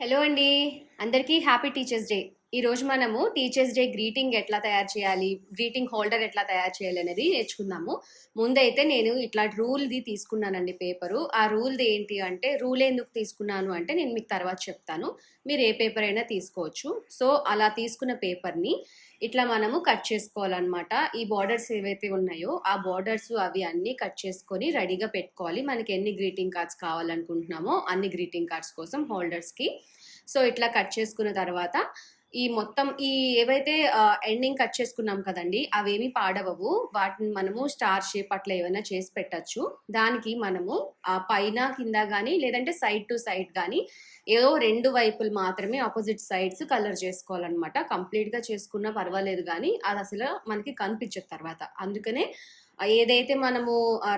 Hello అండి. అందరికీ happy teachers day ఈ రోజు మనము టీచర్స్ డే గ్రీటింగ్ ఎట్లా తయారు చేయాలి గ్రీటింగ్ హోల్డర్ ఎట్లా తయారు చేయాలి అనేది నేర్చుకుందాము. ముందైతే నేను ఇట్లా రూల్ది తీసుకున్నానండి పేపరు ఆ రూల్ది ఏంటి అంటే రూల్ ఎందుకు తీసుకున్నాను అంటే నేను మీకు తర్వాత చెప్తాను. మీరు ఏ పేపర్ అయినా తీసుకోవచ్చు. సో అలా తీసుకున్న పేపర్ని ఇట్లా మనము కట్ చేసుకోవాలన్నమాట. ఈ బార్డర్స్ ఏవైతే ఉన్నాయో ఆ బార్డర్స్ అవి అన్నీ కట్ చేసుకొని రెడీగా పెట్టుకోవాలి. మనకి ఎన్ని గ్రీటింగ్ కార్డ్స్ కావాలనుకుంటున్నామో అన్ని గ్రీటింగ్ కార్డ్స్ కోసం హోల్డర్స్కి సో ఇట్లా కట్ చేసుకున్న తర్వాత ఈ మొత్తం ఈ ఏవైతే ఎండింగ్ కట్ చేసుకున్నాం కదండి అవేమి పాడవవు. వాటిని మనము స్టార్ షేప్ అట్లా ఏమైనా చేసి పెట్టచ్చు. దానికి మనము ఆ పైన కింద కానీ లేదంటే సైడ్ టు సైడ్ కానీ ఏదో రెండు వైపులు మాత్రమే ఆపోజిట్ సైడ్స్ కలర్ చేసుకోవాలన్నమాట. కంప్లీట్గా చేసుకున్నా పర్వాలేదు కానీ అది అసలు మనకి కనిపించదు తర్వాత. అందుకనే ఏదైతే మనము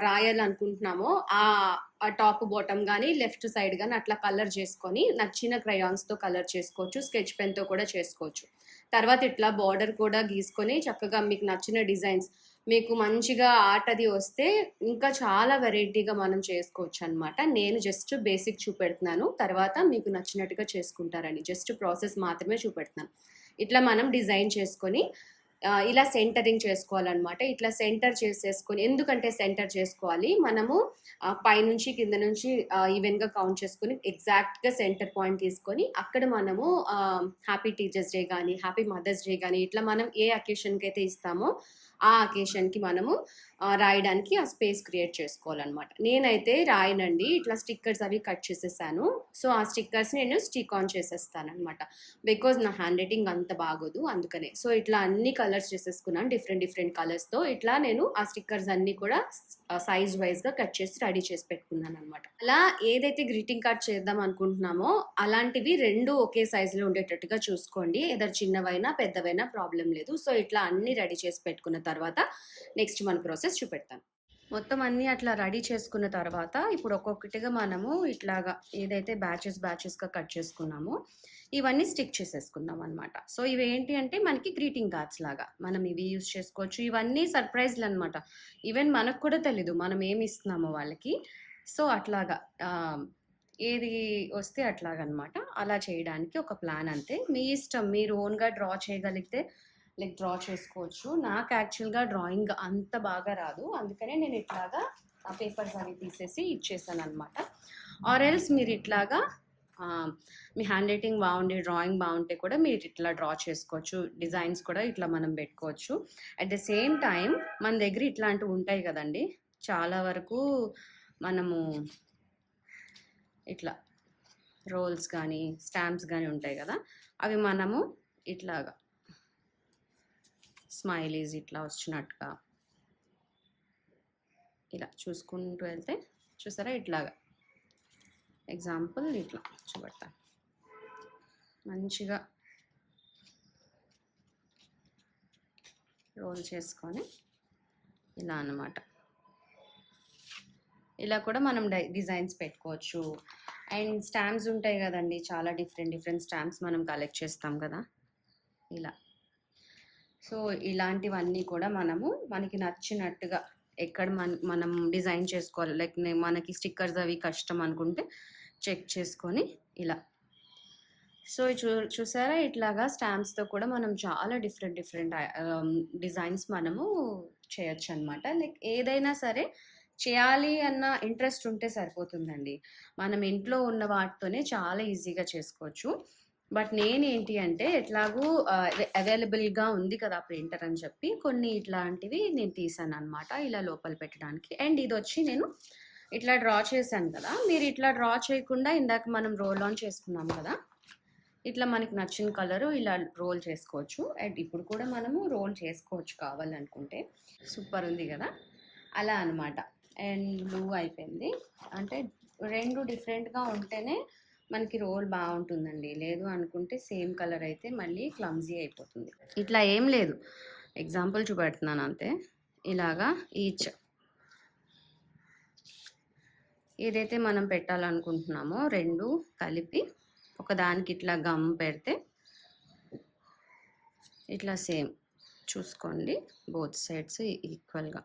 రాయాలనుకుంటున్నామో ఆ ఆ టాప్ బాటమ్ కానీ లెఫ్ట్ సైడ్ కానీ అట్లా కలర్ చేసుకొని నచ్చిన క్రయాన్స్తో కలర్ చేసుకోవచ్చు స్కెచ్ పెన్తో కూడా చేసుకోవచ్చు. తర్వాత ఇట్లా బార్డర్ కూడా గీసుకొని చక్కగా మీకు నచ్చిన డిజైన్స్ మీకు మంచిగా ఆటది వస్తే ఇంకా చాలా వెరైటీగా మనం చేసుకోవచ్చు అనమాట నేను జస్ట్ బేసిక్ చూపెడుతున్నాను. తర్వాత మీకు నచ్చినట్టుగా చేసుకుంటారని. జస్ట్ ప్రాసెస్ మాత్రమే చూపెడుతున్నాను. ఇట్లా మనం డిజైన్ చేసుకొని ఇలా సెంటరింగ్ చేసుకోవాలన్నమాట. ఇట్లా సెంటర్ చేసేసుకొని ఎందుకంటే సెంటర్ చేసుకోవాలి. మనము పైనుంచి కింద నుంచి ఈవెన్గా కౌంట్ చేసుకొని ఎగ్జాక్ట్గా సెంటర్ పాయింట్ తీసుకొని అక్కడ మనము హ్యాపీ టీచర్స్ డే కానీ హ్యాపీ మదర్స్ డే కానీ ఇట్లా మనం ఏ అకేషన్కి అయితే ఇస్తామో ఆ అకేషన్కి మనము రాయడానికి ఆ స్పేస్ క్రియేట్ చేసుకోవాలన్నమాట. నేనైతే రాయనండి ఇట్లా స్టిక్కర్స్ అవి కట్ చేసేసాను. సో ఆ స్టిక్కర్స్ నేను స్టిక్ ఆన్ చేసేస్తాను అనమాట బికాజ్ నా హ్యాండ్ రైటింగ్ అంత బాగోదు అందుకనే. సో ఇట్లా అన్ని కలర్స్ చేసేసుకున్నాను డిఫరెంట్ డిఫరెంట్ కలర్స్తో. ఇట్లా నేను ఆ స్టిక్కర్స్ అన్ని కూడా సైజ్ వైజ్గా కట్ చేసి రెడీ చేసి పెట్టుకున్నాను అనమాట అలా ఏదైతే గ్రీటింగ్ కార్డ్ చేద్దాం అనుకుంటున్నామో అలాంటివి రెండు ఒకే సైజులో ఉండేటట్టుగా చూసుకోండి. ఏదో చిన్నవైనా పెద్దవైనా ప్రాబ్లం లేదు. సో ఇట్లా అన్ని రెడీ చేసి పెట్టుకున్న తర్వాత నెక్స్ట్ మన ప్రాసెస్ చూపెడతాను. మొత్తం అన్నీ అట్లా రెడీ చేసుకున్న తర్వాత ఇప్పుడు ఒక్కొక్కటిగా మనము ఇట్లాగా ఏదైతే బ్యాచెస్ బ్యాచెస్గా కట్ చేసుకున్నామో ఇవన్నీ స్టిక్ చేసేసుకుందాం అనమాట సో ఇవి ఏంటి అంటే మనకి గ్రీటింగ్ కార్డ్స్ లాగా మనం ఇవి యూస్ చేసుకోవచ్చు. ఇవన్నీ సర్ప్రైజ్లు అనమాట ఈవెన్ మనకు కూడా తెలీదు మనం ఏమి ఇస్తున్నామో వాళ్ళకి. సో అట్లాగా ఏది వస్తే అట్లాగనమాట అలా చేయడానికి ఒక ప్లాన్ అంతే. మీ ఇష్టం మీరు ఓన్గా డ్రా చేయగలిగితే లైక్ డ్రా చేసుకోవచ్చు. నాకు యాక్చువల్గా డ్రాయింగ్ అంత బాగా రాదు. అందుకనే నేను ఇట్లాగా ఆ పేపర్స్ అవి తీసేసి ఇచ్చేసాను అనమాట ఆర్ ఎల్స్ మీరు ఇట్లాగా మీ హ్యాండ్ రైటింగ్ బాగుండే డ్రాయింగ్ బాగుంటే కూడా మీరు ఇట్లా డ్రా చేసుకోవచ్చు. డిజైన్స్ కూడా ఇట్లా మనం పెట్టుకోవచ్చు. అట్ ద సేమ్ టైం మన దగ్గర ఇట్లాంటివి ఉంటాయి కదండి. చాలా వరకు మనము ఇట్లా రోల్స్ కానీ స్టాంప్స్ కానీ ఉంటాయి కదా. అవి మనము ఇట్లాగా స్మైలీస్ ఇట్లా వచ్చినట్టుగా. ఇలా చూసుకుంటూ వెళ్తే చూసారా ఇట్లాగా. ఎగ్జాంపుల్ ఇట్లా చూపెడతా. మంచిగా రోల్ చేసుకొని ఇలా అన్నమాట. ఇలా కూడా మనం డై డిజైన్స్ పెట్టుకోవచ్చు. అండ్ స్టాంప్స్ ఉంటాయి కదండి చాలా డిఫరెంట్ డిఫరెంట్ స్టాంప్స్ మనం కలెక్ట్ చేస్తాం కదా. ఇలా. సో ఇలాంటివన్నీ కూడా మనము మనకి నచ్చినట్టుగా ఎక్కడ మన మనం డిజైన్ చేసుకోవాలి. లైక్ మనకి స్టిక్కర్స్ అవి కష్టం అనుకుంటే చెక్ చేసుకొని ఇలా. సో చూ చూసారా? ఇట్లాగా స్టాంప్స్తో కూడా మనం చాలా డిఫరెంట్ డిఫరెంట్ డిజైన్స్ మనము చేయొచ్చు అనమాట లైక్ ఏదైనా సరే చేయాలి అన్న ఇంట్రెస్ట్ ఉంటే సరిపోతుందండి. మనం ఇంట్లో ఉన్న వాటితోనే చాలా ఈజీగా చేసుకోవచ్చు. బట్ నేనేంటి అంటే ఎట్లాగూ అవైలబుల్గా ఉంది కదా ప్రింటర్ అని చెప్పి కొన్ని ఇట్లాంటివి నేను తీసాను అనమాట ఇలా లోపల పెట్టడానికి. అండ్ ఇది వచ్చి నేను ఇట్లా డ్రా చేశాను కదా. మీరు ఇట్లా డ్రా చేయకుండా ఇందాక మనం రోల్ ఆన్ చేసుకున్నాం కదా. ఇట్లా మనకి నచ్చిన కలరు ఇలా రోల్ చేసుకోవచ్చు. అండ్ ఇప్పుడు కూడా మనము రోల్ చేసుకోవచ్చు కావాలనుకుంటే. సూపర్ ఉంది కదా. అలా అనమాట అండ్ బ్లూ అయిపోయింది. అంటే రెండు డిఫరెంట్గా ఉంటేనే మనకి రోల్ బాగుంటుందండి. లేదు అనుకుంటే సేమ్ కలర్ అయితే మళ్ళీ క్లమ్జీ అయిపోతుంది. ఇట్లా ఏం లేదు. ఎగ్జాంపుల్ చూపెడుతున్నాను అంతే. ఇలాగా ఈచ్. ఏదైతే మనం పెట్టాలనుకుంటున్నామో రెండు కలిపి ఒకదానికి ఇట్లా గమ్ పెడితే ఇట్లా సేమ్. చూసుకోండి. బోత్ సైడ్స్ ఈక్వల్గా.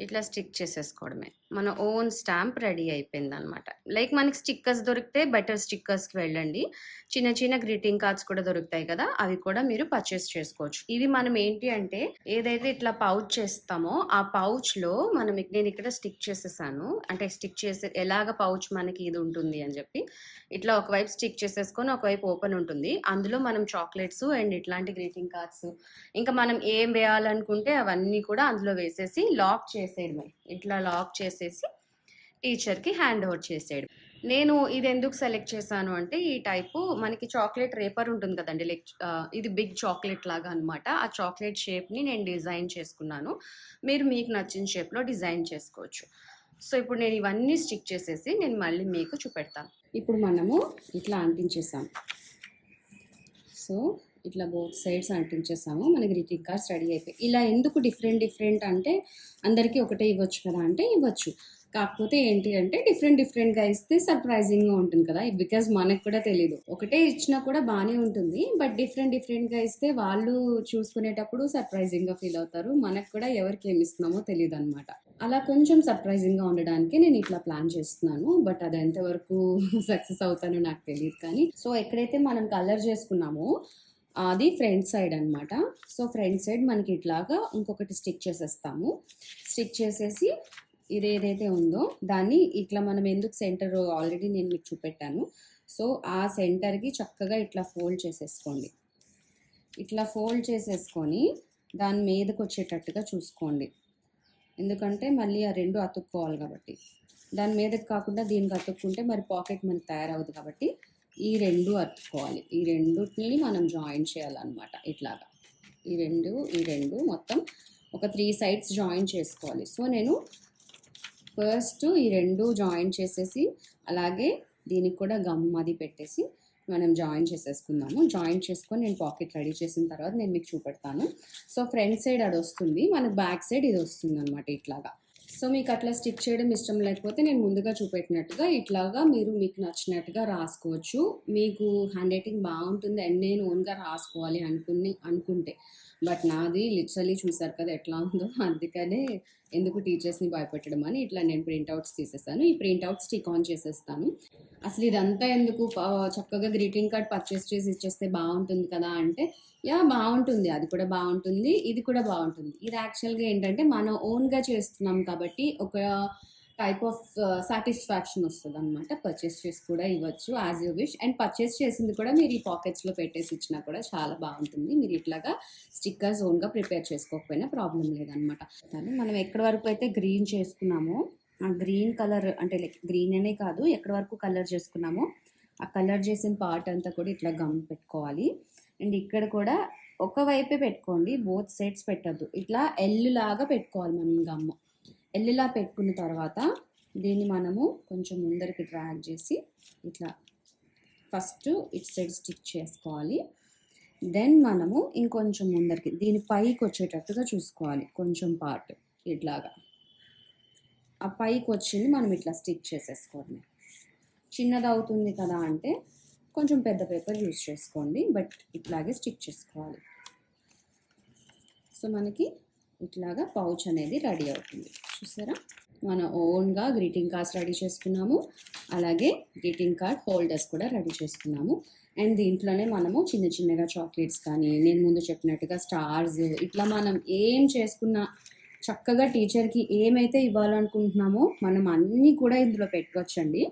ఇట్లా స్టిక్ చేసేసుకోవడమే. మన ఓన్ స్టాంప్ రెడీ అయిపోయింది అనమాట లైక్ మనకి స్టిక్కర్స్ దొరికితే బెటర్ స్టిక్కర్స్కి వెళ్ళండి. చిన్న చిన్న గ్రీటింగ్ కార్డ్స్ కూడా దొరుకుతాయి కదా అవి కూడా మీరు పర్చేస్ చేసుకోవచ్చు. ఇది మనం ఏంటి అంటే ఏదైతే ఇట్లా పౌచ్ చేస్తామో ఆ పౌచ్లో లో మనం నేను ఇక్కడ స్టిక్ చేసేసాను. అంటే స్టిక్ చేసే ఎలాగ పౌచ్ మనకి ఇది ఉంటుంది అని చెప్పి ఇట్లా ఒకవైపు స్టిక్ చేసేసుకొని ఒకవైపు ఓపెన్ ఉంటుంది. అందులో మనం చాక్లెట్స్ అండ్ ఇట్లాంటి గ్రీటింగ్ కార్డ్స్ ఇంకా మనం ఏం వేయాలనుకుంటే అవన్నీ కూడా అందులో వేసేసి లాక్ చేసేయడమే. ఇట్లా లాక్ చేసే చేసేసి టీచర్కి హ్యాండ్ ఓవర్ చేసాడు నేను ఇది ఎందుకు సెలెక్ట్ చేశాను అంటే ఈ టైపు మనకి చాక్లెట్ రేపర్ ఉంటుంది కదండి లైక్ ఇది బిగ్ చాక్లెట్ లాగా అనమాట ఆ చాక్లెట్ షేప్ని నేను డిజైన్ చేసుకున్నాను. మీరు మీకు నచ్చిన షేప్లో డిజైన్ చేసుకోవచ్చు. సో ఇప్పుడు నేను ఇవన్నీ స్టిక్ చేసేసి నేను మళ్ళీ మీకు చూపెడతాను. ఇప్పుడు మనము ఇట్లా అంటించేసాం. సో ఇట్లా బోత్ సైడ్స్ అంటించేసాము. మన గ్రీటింగ్ కార్డ్స్ రెడీ అయిపోయి ఇలా ఎందుకు డిఫరెంట్ డిఫరెంట్ అంటే అందరికీ ఒకటే ఇవ్వచ్చు కదా అంటే ఇవ్వచ్చు. కాకపోతే ఏంటి అంటే డిఫరెంట్ డిఫరెంట్గా ఇస్తే సర్ప్రైజింగ్గా ఉంటుంది కదా. బికాజ్ మనకు కూడా తెలియదు ఒకటే ఇచ్చినా కూడా బాగానే ఉంటుంది. బట్ డిఫరెంట్ డిఫరెంట్గా ఇస్తే వాళ్ళు చూసుకునేటప్పుడు సర్ప్రైజింగ్గా ఫీల్ అవుతారు. మనకు కూడా ఎవరికి ఏమి ఇస్తున్నామో తెలియదు అనమాట అలా కొంచెం సర్ప్రైజింగ్గా ఉండడానికి నేను ఇట్లా ప్లాన్ చేస్తున్నాను. బట్ అది ఎంతవరకు సక్సెస్ అవుతానో నాకు తెలియదు కానీ. సో ఎక్కడైతే మనం కలర్ చేసుకున్నామో అది ఫ్రంట్ సైడ్ అన్నమాట. సో ఫ్రంట్ సైడ్ మనకి ఇట్లాగా ఇంకొకటి స్టిక్ చేసేస్తాము. స్టిక్ చేసేసి ఇది ఏదైతే ఉందో దాన్ని ఇట్లా మనం ఎందుకు సెంటర్ ఆల్రెడీ నేను మీకు చూపెట్టాను. సో ఆ సెంటర్కి చక్కగా ఇట్లా ఫోల్డ్ చేసేసుకోండి. ఇట్లా ఫోల్డ్ చేసేసుకొని దాని మీదకి వచ్చేటట్టుగా చూసుకోండి. ఎందుకంటే మళ్ళీ ఆ రెండు అతుక్కోవాలి కాబట్టి. దాని మీదకి కాకుండా దీనికి అతుక్కుంటే మరి పాకెట్ మనకి తయారవుతుంది కాబట్టి ఈ రెండు అతుక్కోవాలి. ఈ రెండుని మనం జాయిన్ చేయాలన్నమాట ఇట్లాగా. ఈ రెండు ఈ రెండు మొత్తం ఒక త్రీ సైడ్స్ జాయిన్ చేసుకోవాలి. సో నేను ఫస్ట్ ఈ రెండు జాయిన్ చేసేసి అలాగే దీనికి కూడా గమ్ అది పెట్టేసి మనం జాయిన్ చేసేసుకుందాము. జాయిన్ చేసుకొని నేను పాకెట్ రెడీ చేసిన తర్వాత నేను మీకు చూపెడతాను. సో ఫ్రంట్ సైడ్ అది వస్తుంది మనకు బ్యాక్ సైడ్ ఇది వస్తుంది అనమాట ఇట్లాగా. సో మీకు అట్లా స్టిక్ చేయడం ఇష్టం లేకపోతే నేను ముందుగా చూపెట్టినట్టుగా ఇట్లాగా మీరు మీకు నచ్చినట్టుగా రాసుకోవచ్చు. మీకు హ్యాండ్ రైటింగ్ బాగుంటుంది అండ్ నేను ఓన్గా రాసుకోవాలి అనుకుని అనుకుంటే. బట్ నాది లిటరలీ చూసారు కదా ఎట్లా ఉందో అందుకనే ఎందుకు టీచర్స్ని భయపెట్టడం అని ఇట్లా నేను ప్రింట్అవుట్స్ తీసేస్తాను ఈ ప్రింట్అవుట్స్ స్టిక్ ఆన్ చేసేస్తాను. అసలు ఇదంతా ఎందుకు చక్కగా గ్రీటింగ్ కార్డ్ పర్చేస్ చేసి ఇచ్చేస్తే బాగుంటుంది కదా అంటే యా బాగుంటుంది. అది కూడా బాగుంటుంది ఇది కూడా బాగుంటుంది. ఇది యాక్చువల్గా ఏంటంటే మనం ఓన్గా చేస్తున్నాం కాబట్టి ఒక టైప్ ఆఫ్ సాటిస్ఫాక్షన్ వస్తుంది అనమాట పర్చేస్ చేసి కూడా ఇవ్వచ్చు as you wish and purchase చేసింది కూడా మీరు ఈ పాకెట్స్లో పెట్టేసి ఇచ్చినా కూడా చాలా బాగుంటుంది. మీరు ఇట్లాగా స్టిక్కర్స్ ఓన్గా ప్రిపేర్ చేసుకోకపోయినా ప్రాబ్లం లేదనమాట మనం ఎక్కడి వరకు అయితే గ్రీన్ చేసుకున్నామో ఆ గ్రీన్ కలర్ అంటే లైక్ గ్రీన్ అనే కాదు ఎక్కడి వరకు కలర్ చేసుకున్నామో ఆ కలర్ చేసిన పార్ట్ అంతా కూడా ఇట్లా గమ్ పెట్టుకోవాలి. అండ్ ఇక్కడ కూడా ఒక వైపే పెట్టుకోండి బోత్ సైడ్స్ పెట్టద్దు. ఇట్లా ఎల్లు లాగా పెట్టుకోవాలి మనం గమ్ము ఎల్లులా పెట్టుకున్న తర్వాత దీన్ని మనము కొంచెం ముందరికి డ్రాగ్ చేసి ఇట్లా ఫస్ట్ ఇట్ సైడ్ స్టిక్ చేసుకోవాలి. దెన్ మనము ఇంకొంచెం ముందరికి దీని పైకి వచ్చేటట్టుగా చూసుకోవాలి కొంచెం పార్ట్ ఇట్లాగా. ఆ పైకి వచ్చింది మనం ఇట్లా స్టిక్ చేసేసుకోండి చిన్నది అవుతుంది కదా అంటే కొంచెం పెద్ద పేపర్ యూజ్ చేసుకోండి బట్ ఇట్లాగే స్టిక్ చేసుకోవాలి. సో మనకి ఇట్లాగా పౌచ్ అనేది రెడీ అవుతుంది. చూసారా? మన ఓన్గా గ్రీటింగ్ కార్డ్స్ రెడీ చేసుకున్నాము. అలాగే గ్రీటింగ్ కార్డ్ హోల్డర్స్ కూడా రెడీ చేసుకున్నాము. అండ్ దీంట్లోనే మనము చిన్న చిన్నగా చాక్లెట్స్ కానీ నేను ముందు చెప్పినట్టుగా స్టార్స్ ఇట్లా మనం ఏం చేసుకున్నా చక్కగా టీచర్కి ఏమైతే ఇవ్వాలనుకుంటున్నామో మనం అన్నీ కూడా ఇందులో పెట్టుకోవచ్చండి.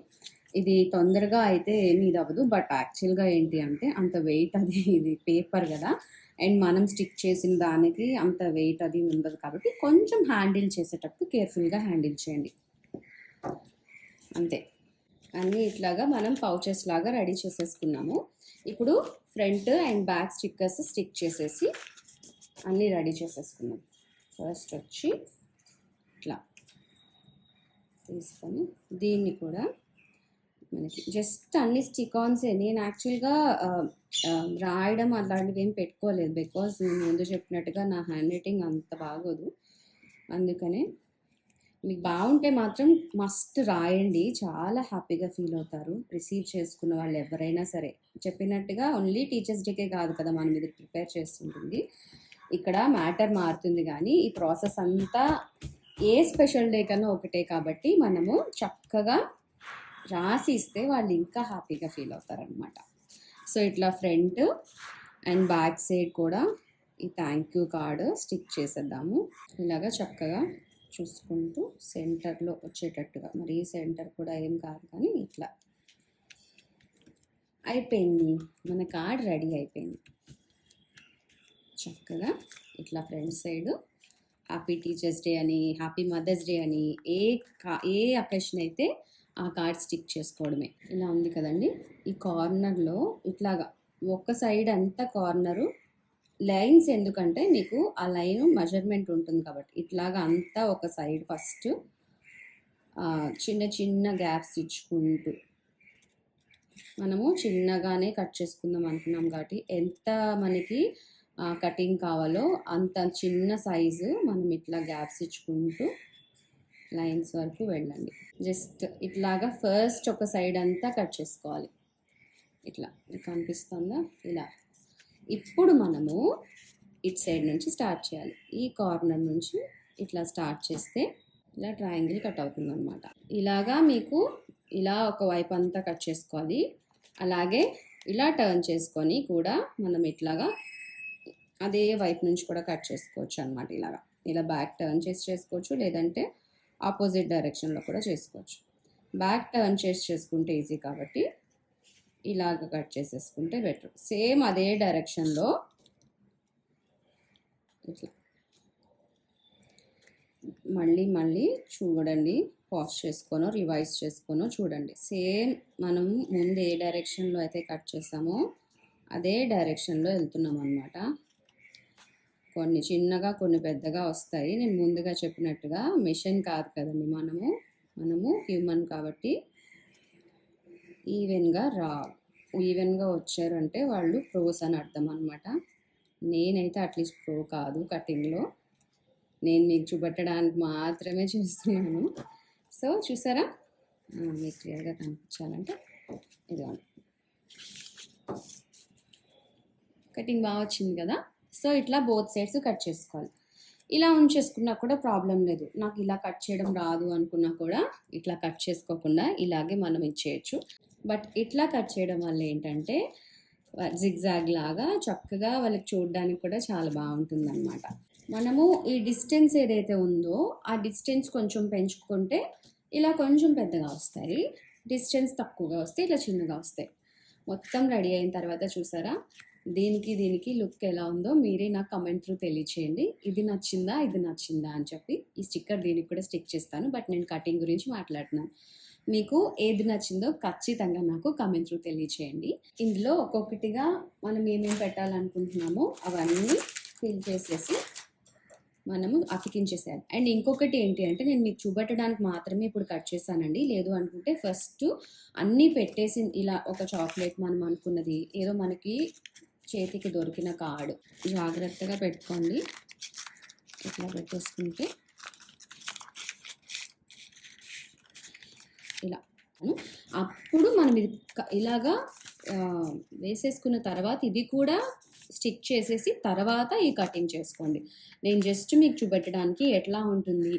ఇది తొందరగా అయితే ఏమీ ఇది అవ్వదు. బట్ యాక్చువల్గా ఏంటి అంటే అంత వెయిట్ అది ఇది పేపర్ కదా. అండ్ మనం స్టిక్ చేసిన దానికి అంత వెయిట్ అది ఉండదు కాబట్టి కొంచెం హ్యాండిల్ చేసేటప్పుడు కేర్ఫుల్గా హ్యాండిల్ చేయండి. అంతే. అన్నీ ఇట్లాగా మనం పౌచెస్ లాగా రెడీ చేసేసుకున్నాము. ఇప్పుడు front and back stickers stick చేసేసి అన్నీ రెడీ చేసేసుకున్నాం. ఫస్ట్ వచ్చి ఇట్లా తీసుకొని దీన్ని కూడా మనకి. జస్ట్ అన్ని స్టికాన్సే నేను యాక్చువల్గా రాయడం అలాంటివి ఏం పెట్టుకోలేదు. బికాస్ నేను ముందు చెప్పినట్టుగా నా హ్యాండ్ రైటింగ్ అంత బాగోదు. అందుకనే మీకు బాగుంటే మాత్రం మస్ట్ రాయండి. చాలా హ్యాపీగా ఫీల్ అవుతారు. రిసీవ్ చేసుకున్న వాళ్ళు ఎవరైనా సరే. చెప్పినట్టుగా ఓన్లీ టీచర్స్ డేకే కాదు కదా మనం ఇది ప్రిపేర్ చేస్తుంటుంది. ఇక్కడ మ్యాటర్ మారుతుంది కానీ ఈ ప్రాసెస్ అంతా ఏ స్పెషల్ డే కన్నా ఒకటే కాబట్టి మనము చక్కగా రాసి ఇస్తే వాళ్ళు ఇంకా హ్యాపీగా ఫీల్ అవుతారనమాట సో ఇట్లా ఫ్రంట్ అండ్ బ్యాక్ సైడ్ కూడా ఈ థ్యాంక్ యూ కార్డు స్టిక్ చేసేద్దాము. ఇలాగా చక్కగా చూసుకుంటూ సెంటర్లో వచ్చేటట్టుగా మరి సెంటర్ కూడా ఏం కాదు కానీ ఇట్లా. అయిపోయింది. మన కార్డ్ రెడీ అయిపోయింది. చక్కగా ఇట్లా front side happy teachers day అని హ్యాపీ మదర్స్ డే అని ఏ కా ఏ అకేషన్ అయితే ఆ కార్డ్ స్టిక్ చేసుకోవడమే. ఇలా ఉంది కదండి. ఈ కార్నర్లో ఇట్లాగా ఒక్క సైడ్ అంతా కార్నరు. లైన్స్ ఎందుకంటే మీకు ఆ లైన్ మెజర్మెంట్ ఉంటుంది కాబట్టి ఇట్లాగా అంతా ఒక సైడ్ ఫస్ట్ చిన్న చిన్న గ్యాప్స్ ఇచ్చుకుంటూ మనము చిన్నగానే కట్ చేసుకుందాం అనుకున్నాం కాబట్టి ఎంత మనకి కటింగ్ కావాలో అంత చిన్న సైజు మనం ఇట్లా గ్యాప్స్ ఇచ్చుకుంటూ లైన్స్ వరకు వెళ్ళండి. జస్ట్ ఇట్లాగా ఫస్ట్ ఒక సైడ్ అంతా కట్ చేసుకోవాలి. ఇట్లా కనిపిస్తుందా? ఇలా. ఇప్పుడు మనము ఇటు సైడ్ నుంచి స్టార్ట్ చేయాలి. ఈ కార్నర్ నుంచి ఇట్లా స్టార్ట్ చేస్తే ఇలా ట్రయాంగిల్ కట్ అవుతుంది అనమాట ఇలాగా మీకు ఇలా ఒక వైపు అంతా కట్ చేసుకోవాలి. అలాగే ఇలా టర్న్ చేసుకొని కూడా మనం ఇట్లాగా అదే వైపు నుంచి కూడా కట్ చేసుకోవచ్చు అనమాట ఇలాగా. ఇలా బ్యాక్ టర్న్ చేసి చేసుకోవచ్చు. లేదంటే ఆపోజిట్ డైరెక్షన్లో కూడా చేసుకోవచ్చు. బ్యాక్ టర్న్ చేసి చేసుకుంటే ఈజీ కాబట్టి ఇలాగ కట్ చేసేసుకుంటే బెటర్. సేమ్ అదే డైరెక్షన్లో ఇట్లా. మళ్ళీ మళ్ళీ చూడండి. పాజ్ చేసుకోనో రివైజ్ చేసుకోనో చూడండి. సేమ్ మనం ముందు ఏ డైరెక్షన్లో అయితే కట్ చేసామో అదే డైరెక్షన్లో వెళ్తున్నాం అనమాట కొన్ని చిన్నగా కొన్ని పెద్దగా వస్తాయి. నేను ముందుగా చెప్పినట్టుగా మిషన్ కాదు కదండి మనము. మనము హ్యూమన్ కాబట్టి ఈవెన్గా రా ఈవెన్గా వచ్చారు అంటే వాళ్ళు ప్రోస్ అని అర్థం అనమాట నేనైతే అట్లీస్ట్ ప్రో కాదు కటింగ్లో. నేను మీకు చూపెట్టడానికి మాత్రమే చేస్తున్నాను. సో చూసారా? మీకు క్లియర్గా కనిపించాలంటే ఇదిగోండి. కటింగ్ బాగా వచ్చింది కదా? సో ఇట్లా బోత్ సైడ్స్ కట్ చేసుకోవాలి. ఇలా ఉంచేసుకున్నా కూడా ప్రాబ్లం లేదు. నాకు ఇలా కట్ చేయడం రాదు అనుకున్నా కూడా ఇట్లా కట్ చేసుకోకుండా ఇలాగే మనం ఇచ్చేయచ్చు బట్ ఇట్లా కట్ చేయడం వల్ల ఏంటంటే జిగ్జాగ్ లాగా చక్కగా వాళ్ళకి చూడడానికి కూడా చాలా బాగుంటుంది అనమాట మనము ఈ డిస్టెన్స్ ఏదైతే ఉందో ఆ డిస్టెన్స్ కొంచెం పెంచుకుంటే ఇలా కొంచెం పెద్దగా వస్తాయి. డిస్టెన్స్ తక్కువగా వస్తే ఇట్లా చిన్నగా వస్తాయి. మొత్తం రెడీ అయిన తర్వాత చూసారా? దీనికి దీనికి లుక్ ఎలా ఉందో మీరే నాకు కమెంట్ త్రూ తెలియచేయండి. ఇది నచ్చిందా ఇది నచ్చిందా అని చెప్పి ఈ స్టిక్కర్ దీనికి కూడా స్టిక్ చేస్తాను. బట్ నేను కటింగ్ గురించి మాట్లాడుతున్నాను. మీకు ఏది నచ్చిందో ఖచ్చితంగా నాకు కమెంట్ త్రూ తెలియచేయండి. ఇందులో ఒక్కొక్కటిగా మనం ఏమేమి పెట్టాలనుకుంటున్నామో అవన్నీ ఫిల్ చేసేసి మనము అతికించేసేయాలి. అండ్ ఇంకొకటి ఏంటి అంటే నేను మీకు చూపెట్టడానికి మాత్రమే ఇప్పుడు కట్ చేశానండి. లేదు అనుకుంటే ఫస్ట్ అన్నీ పెట్టేసి ఇలా ఒక చాక్లెట్ మనం అనుకున్నది ఏదో మనకి చేతికి దొరికిన కార్డు. జాగ్రత్తగా పెట్టుకోండి. ఇట్లా పెట్టేసుకుంటే ఇలా. అప్పుడు మనం ఇది ఇలాగా వేసేసుకున్న తర్వాత ఇది కూడా స్టిక్ చేసేసి తర్వాత ఈ కటింగ్ చేసుకోండి. నేను జస్ట్ మీకు చూపెట్టడానికి ఎట్లా ఉంటుంది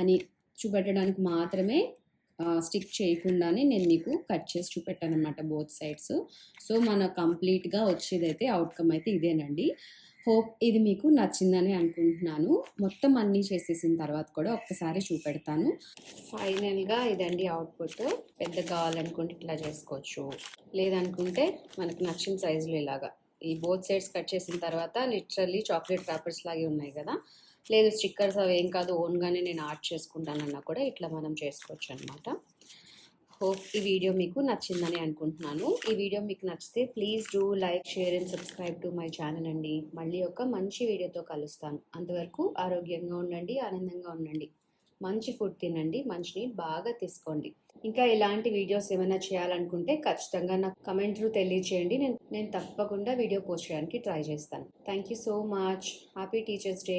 అని చూపెట్టడానికి మాత్రమే స్టిక్ చేయకుండానే నేను మీకు కట్ చేసి చూపెట్టాను అనమాట బోత్ సైడ్స్. సో మన కంప్లీట్గా వచ్చేదైతే అవుట్కమ్ అయితే ఇదేనండి. హోప్ ఇది మీకు నచ్చిందని అనుకుంటున్నాను. మొత్తం అన్నీ చేసేసిన తర్వాత కూడా ఒక్కసారి చూపెడతాను. ఫైనల్గా ఇదండి అవుట్పుట్. పెద్ద కావాలనుకుంటే ఇట్లా చేసుకోవచ్చు. లేదనుకుంటే మనకు నచ్చిన సైజులు ఇలాగా. ఈ బోత్ సైడ్స్ కట్ చేసిన తర్వాత లిటరల్లీ చాక్లెట్ పేపర్స్ లాగే ఉన్నాయి కదా. లేదు స్టిక్కర్స్ అవి ఏం కాదు ఓన్గానే నేను ఆర్ట్ చేసుకుంటానన్నా కూడా ఇట్లా మనం చేసుకోవచ్చు అనమాట హోప్ ఈ వీడియో మీకు నచ్చిందని అనుకుంటున్నాను. ఈ వీడియో మీకు నచ్చితే please do like share and subscribe to my channel అండి. మళ్ళీ ఒక మంచి వీడియోతో కలుస్తాను. అంతవరకు ఆరోగ్యంగా ఉండండి ఆనందంగా ఉండండి. మంచి ఫుడ్ తినండి మంచినీళ్ళు బాగా తీసుకోండి. ఇంకా ఇలాంటి వీడియోస్ ఏమైనా చేయాలనుకుంటే ఖచ్చితంగా నాకు కమెంట్ త్రూ తెలియచేయండి. నేను నేను తప్పకుండా వీడియో పోస్ట్ చేయడానికి ట్రై చేస్తాను. Thank you so much happy teachers day